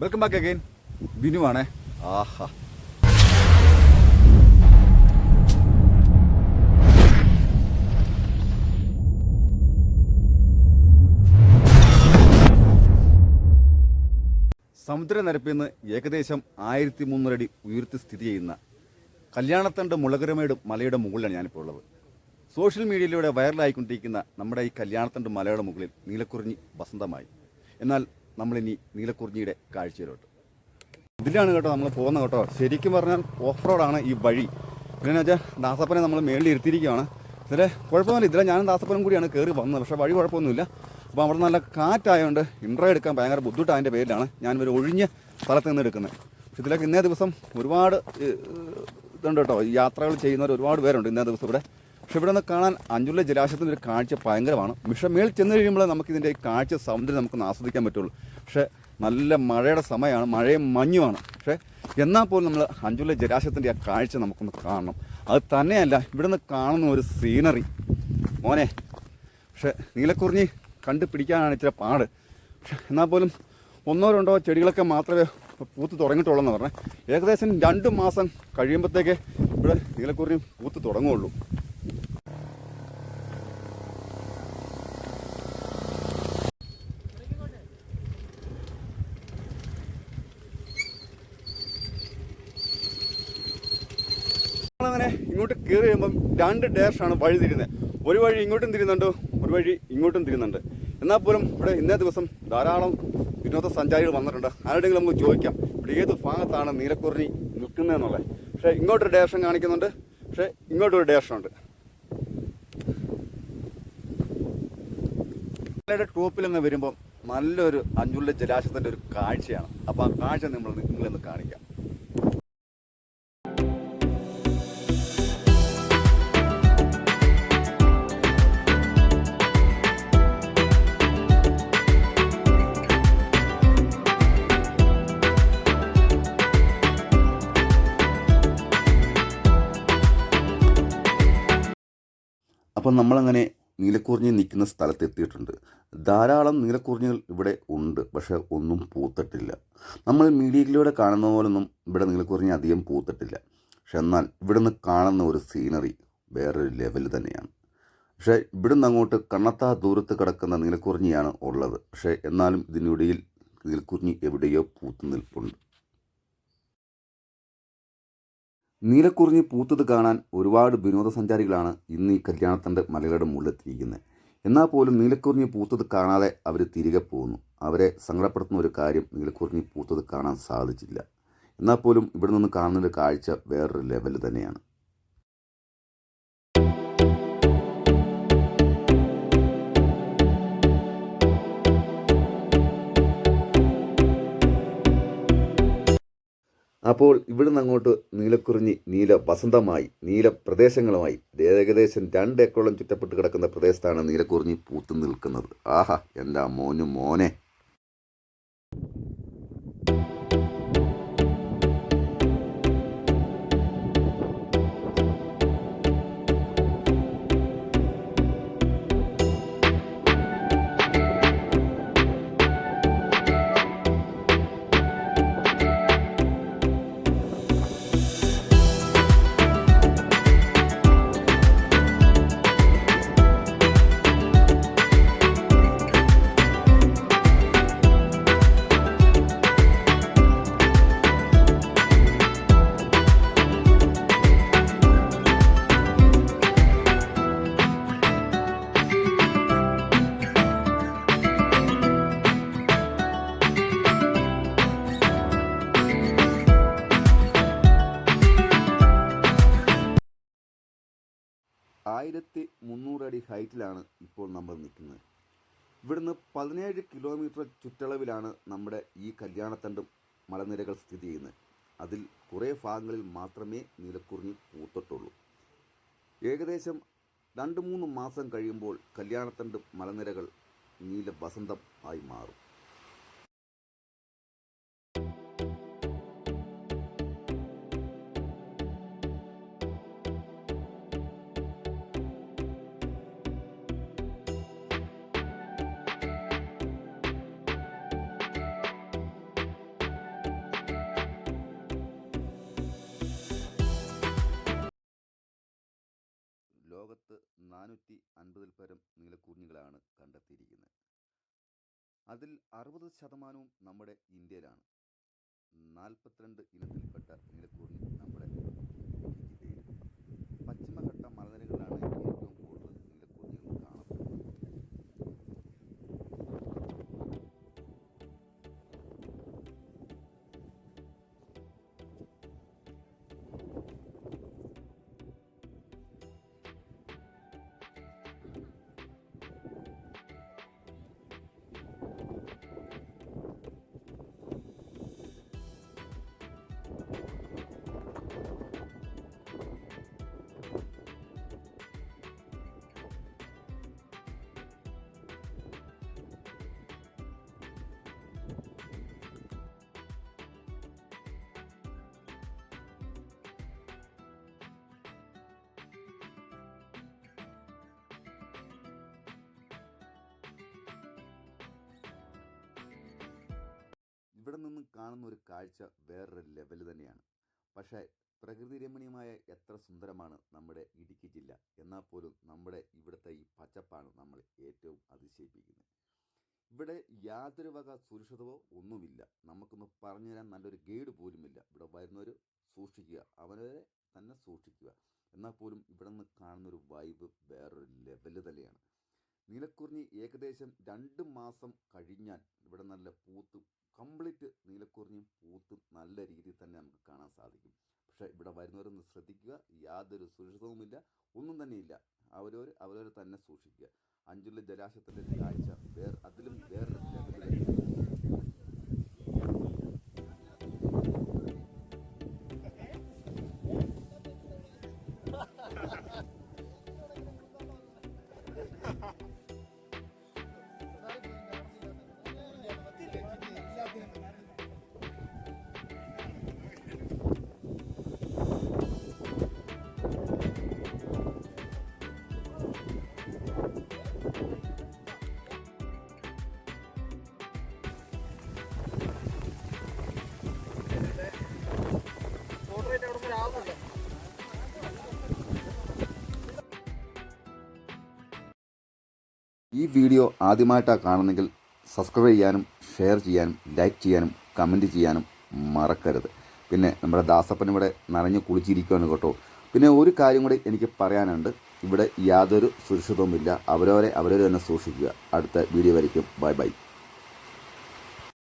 Welcome back again ബിനുവാണേ ആഹാ. സമുദ്രനിരപ്പിൽ നിന്ന് ഏകദേശം ആയിരത്തി മുന്നൂറടി ഉയർത്തി സ്ഥിതി ചെയ്യുന്ന കല്യാണത്തണ്ട് മുളകരമേട് മലയുടെ മുകളിലാണ് ഞാനിപ്പോൾ ഉള്ളത്. സോഷ്യൽ മീഡിയയിലൂടെ വൈറലായിക്കൊണ്ടിരിക്കുന്ന നമ്മുടെ ഈ കല്യാണത്തണ്ട് മലയുടെ മുകളിൽ നീലക്കുറിഞ്ഞി വസന്തമായി. എന്നാൽ നമ്മളിനി നീലക്കുറിഞ്ഞിയുടെ കാഴ്ചയിലോട്ട്. ഇതിലാണ് കേട്ടോ നമ്മൾ പോകുന്ന കേട്ടോ. ശരിക്കും പറഞ്ഞാൽ ഓഫ് റോഡാണ് ഈ വഴി. പിന്നെ വെച്ചാൽ ദാസപ്പനെ നമ്മൾ മേളിൽ ഇരുത്തിയിരിക്കുകയാണ്. ഇതിലെ കുഴപ്പമൊന്നുമില്ല. ഇതിലെ ഞാനും ദാസപ്പനും കൂടിയാണ് കയറി വന്നത്. പക്ഷേ വഴി കുഴപ്പമൊന്നുമില്ല. അപ്പോൾ അവിടെ നല്ല കാറ്റായതുകൊണ്ട് ഇൻട്രോ എടുക്കാൻ ഭയങ്കര ബുദ്ധിമുട്ടായതിന്റെ പേരിലാണ് ഞാൻ ഒരു ഒഴിഞ്ഞ സ്ഥലത്ത് നിന്ന് എടുക്കുന്നത്. പക്ഷേ ഇതിലേക്ക് ഇന്നേ ദിവസം ഒരുപാട് ഇതുണ്ട് കേട്ടോ. യാത്രകൾ ചെയ്യുന്നവർ ഒരുപാട് പേരുണ്ട് ഇന്നേ ദിവസം ഇവിടെ. പക്ഷെ ഇവിടെ നിന്ന് കാണാൻ അഞ്ചുള്ള ജലാശയത്തിന്റെ ഒരു കാഴ്ച ഭയങ്കരമാണ്. പക്ഷേ മേളിൽ ചെന്ന് കഴിയുമ്പോൾ നമുക്കിതിന്റെ കാഴ്ച സൗന്ദര്യം നമുക്കൊന്ന് ആസ്വദിക്കാൻ പറ്റുള്ളൂ. പക്ഷേ നല്ല മഴയുടെ സമയമാണ് മഴയും മഞ്ഞുമാണ്. പക്ഷേ എന്നാൽ പോലും നമ്മൾ അഞ്ചുള്ള ജലാശയത്തിന്റെ ആ കാഴ്ച നമുക്കൊന്ന് കാണണം. അത് തന്നെയല്ല ഇവിടുന്ന് കാണുന്ന ഒരു സീനറി മോനെ പക്ഷേ നീലക്കുറിഞ്ഞി കണ്ടുപിടിക്കാനാണ് ഇച്ചിരി പാട്. പക്ഷെ എന്നാൽ പോലും ഒന്നോ രണ്ടോ ചെടികളൊക്കെ മാത്രമേ പൂത്ത് തുടങ്ങിയിട്ടുള്ളൂ എന്ന് പറഞ്ഞാൽ ഏകദേശം രണ്ട് മാസം കഴിയുമ്പോഴത്തേക്ക് ഇവിടെ നീലക്കുറിഞ്ഞി പൂത്ത് തുടങ്ങുള്ളൂ അങ്ങനെ ഇങ്ങോട്ട് കയറി കഴിയുമ്പം രണ്ട് ഡയറക്ഷനാണ് വഴി തിരിയുന്നത് ഒരു വഴി ഇങ്ങോട്ടും തിരിയുന്നുണ്ട് ഒരു വഴി ഇങ്ങോട്ടും തിരിയുന്നുണ്ട്. എന്നാൽ പോലും ഇവിടെ ഇന്നേ ദിവസം ധാരാളം വിനോദ സഞ്ചാരികൾ വന്നിട്ടുണ്ട്. ആരുടെങ്കിലും നമുക്ക് ചോദിക്കാം ഇവിടെ ഏത് ഭാഗത്താണ് നീലക്കുറിഞ്ഞി നിൽക്കുന്നതെന്നുള്ളത്. പക്ഷേ ഇങ്ങോട്ടൊരു ഡയറക്ഷൻ കാണിക്കുന്നുണ്ട്. പക്ഷേ ഇങ്ങോട്ടൊരു ഡയറക്ഷനുണ്ട് മലയുടെ ടോപ്പിൽ നിന്ന് വരുമ്പോൾ നല്ലൊരു അഞ്ചുള്ള ജലാശയത്തിന്റെ ഒരു കാഴ്ചയാണ്. അപ്പോൾ ആ കാഴ്ച നമ്മൾ നിങ്ങളിന്ന് കാണിക്കാം. അപ്പം നമ്മളങ്ങനെ നീലക്കുറിഞ്ഞി നിൽക്കുന്ന സ്ഥലത്ത് എത്തിയിട്ടുണ്ട് ധാരാളം നീലക്കുറിഞ്ഞികൾ ഇവിടെ ഉണ്ട് പക്ഷെ ഒന്നും പൂത്തിട്ടില്ല. നമ്മൾ മീഡിയയിലൂടെ കാണുന്ന പോലൊന്നും ഇവിടെ നീലക്കുറിഞ്ഞി അധികം പൂത്തിട്ടില്ല. പക്ഷെ എന്നാൽ ഇവിടുന്ന് കാണുന്ന ഒരു സീനറി വേറൊരു ലെവൽ തന്നെയാണ്. പക്ഷേ ഇവിടുന്ന് അങ്ങോട്ട് കണ്ണത്താ ദൂരത്ത് കിടക്കുന്ന നീലക്കുറിഞ്ഞിയാണ് ഉള്ളത്. പക്ഷേ എന്നാലും ഇതിനിടയിൽ നീലക്കുറിഞ്ഞി എവിടെയോ പൂത്തു നിൽപ്പുണ്ട്. നീലക്കുറിഞ്ഞി പൂത്തത് കാണാൻ ഒരുപാട് വിനോദസഞ്ചാരികളാണ് ഇന്ന് ഈ കല്യാണത്തിന്റെ മലകളുടെ മുകളിലെത്തിയിരിക്കുന്നത്. എന്നാൽ പോലും നീലക്കുറിഞ്ഞി പൂത്തത് കാണാതെ അവർ തിരികെ പോകുന്നു. അവരെ സങ്കടപ്പെടുത്തുന്ന ഒരു കാര്യം നീലക്കുറിഞ്ഞി പൂത്തത് കാണാൻ സാധിച്ചില്ല. എന്നാൽ പോലും ഇവിടെ നിന്ന് കാണുന്നൊരു കാഴ്ച വേറൊരു ലെവൽ തന്നെയാണ്. അപ്പോൾ ഇവിടുന്ന് അങ്ങോട്ട് നീലക്കുറിഞ്ഞി നീല വസന്തമായി നീല പ്രദേശങ്ങളുമായി ഏകദേശം രണ്ട് ഏക്കറോളം ചുറ്റപ്പെട്ട് കിടക്കുന്ന പ്രദേശത്താണ് നീലക്കുറിഞ്ഞി പൂത്തു നിൽക്കുന്നത്. ആഹാ എന്റെ മോനു മോനെ? ആയിരത്തി മുന്നൂറ് അടി ഹൈറ്റിലാണ് ഇപ്പോൾ നമ്മൾ നിൽക്കുന്നത്. ഇവിടുന്ന് പതിനേഴ് കിലോമീറ്റർ ചുറ്റളവിലാണ് നമ്മുടെ ഈ കല്യാണത്തണ്ടും മലനിരകൾ സ്ഥിതി ചെയ്യുന്നത്. അതിൽ കുറേ ഭാഗങ്ങളിൽ മാത്രമേ നീലക്കുറിഞ്ഞി പൂത്തിട്ടുള്ളൂ. ഏകദേശം രണ്ട് മൂന്ന് മാസം കഴിയുമ്പോൾ കല്യാണത്തണ്ട് മലനിരകൾ നീല വസന്തം ആയി മാറും. ലോകത്ത് നാനൂറ്റി അൻപതിൽ പരം നീലക്കുറിഞ്ഞികളാണ് കണ്ടെത്തിയിരിക്കുന്നത്. അതിൽ അറുപത് ശതമാനവും നമ്മുടെ ഇന്ത്യയിലാണ്. നാൽപ്പത്തിരണ്ട് ഇനത്തിൽപ്പെട്ട നീലക്കുറിഞ്ഞി നമ്മുടെ ഇവിടെ നിന്നും കാണുന്ന ഒരു കാഴ്ച വേറൊരു ലെവൽ തന്നെയാണ്. പക്ഷേ പ്രകൃതി രമണീയമായ എത്ര സുന്ദരമാണ് നമ്മുടെ ഇടുക്കി ജില്ല. എന്നാൽ പോലും നമ്മുടെ ഇവിടുത്തെ ഈ പച്ചപ്പാണ് നമ്മൾ ഏറ്റവും അതിശയിപ്പിക്കുന്നത്. ഇവിടെ യാതൊരു വക സുരക്ഷിതവോ ഒന്നുമില്ല. നമുക്കൊന്ന് പറഞ്ഞു തരാൻ നല്ലൊരു ഗൈഡ് പോലുമില്ല. ഇവിടെ വരുന്നവർ സൂക്ഷിക്കുക. അവരെ തന്നെ സൂക്ഷിക്കുക. എന്നാൽ പോലും ഇവിടെ നിന്ന് കാണുന്നൊരു വൈബ് വേറൊരു ലെവൽ തന്നെയാണ്. നീലക്കുറിഞ്ഞി ഏകദേശം രണ്ട് മാസം കഴിഞ്ഞാൽ ഇവിടെ നല്ല പൂത്ത് കംപ്ലീറ്റ് നീലക്കുറിഞ്ഞും പൂത്ത് നല്ല രീതിയിൽ തന്നെ നമുക്ക് കാണാൻ സാധിക്കും. പക്ഷേ ഇവിടെ വരുന്നവരൊന്ന് ശ്രദ്ധിക്കുക യാതൊരു സുരക്ഷിതവുമില്ല ഒന്നും തന്നെയില്ല അവരവർ അവരവർ തന്നെ സൂക്ഷിക്കുക. അഞ്ചുള്ള ജലാശയത്തിന്റെ കാഴ്ച വേർ അതിലും വേറൊരു ഈ വീഡിയോ ആദ്യമായിട്ടാണ് കാണുന്നെങ്കിൽ സബ്സ്ക്രൈബ് ചെയ്യാനും ഷെയർ ചെയ്യാനും ലൈക്ക് ചെയ്യാനും കമന്റ് ചെയ്യാനും മറക്കരുത്. പിന്നെ നമ്മുടെ ദാസപ്പൻ ഇവിടെ നിറഞ്ഞ് കുളിച്ചിരിക്കുകയാണ് കേട്ടോ. പിന്നെ ഒരു കാര്യം കൂടി എനിക്ക് പറയാനുണ്ട്. ഇവിടെ യാതൊരു സുരക്ഷിതവുമില്ല. അവരവരെ അവരവരെ തന്നെ സൂക്ഷിക്കുക. അടുത്ത വീഡിയോ വരയ്ക്കും. Bye bye